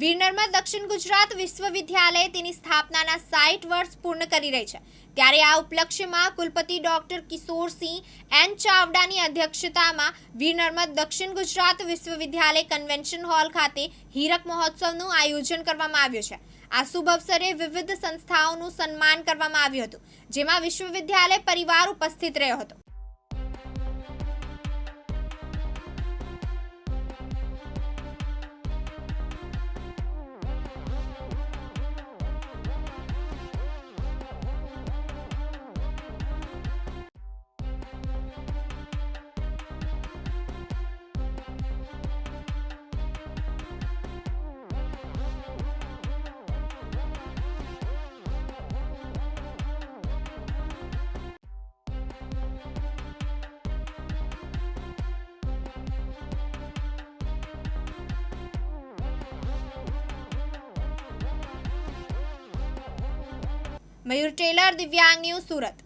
વિનરમાં દક્ષિણ ગુજરાત વિશ્વવિદ્યાલય તેની સ્થાપનાના સાઠ વર્ષ પૂર્ણ કરી રહી છે. ત્યારે આ ઉપલક્ષ્યમાં કુલપતિ ડોક્ટર કિશોરસિંહ એન ચાવડાની અધ્યક્ષતામાં વિનર્મદ દક્ષિણ ગુજરાત વિશ્વવિદ્યાલય કન્વેન્શન હોલ ખાતે હીરક મહોત્સવનું આયોજન કરવામાં આવ્યું છે. આ શુભ અવસરે વિવિધ સંસ્થાઓનું સન્માન કરવામાં આવ્યું હતું, જેમાં વિશ્વવિદ્યાલય પરિવાર ઉપસ્થિત રહ્યો હતો. મયુર ટેલર દિવ્યાંગ ન્યૂઝ સુરત.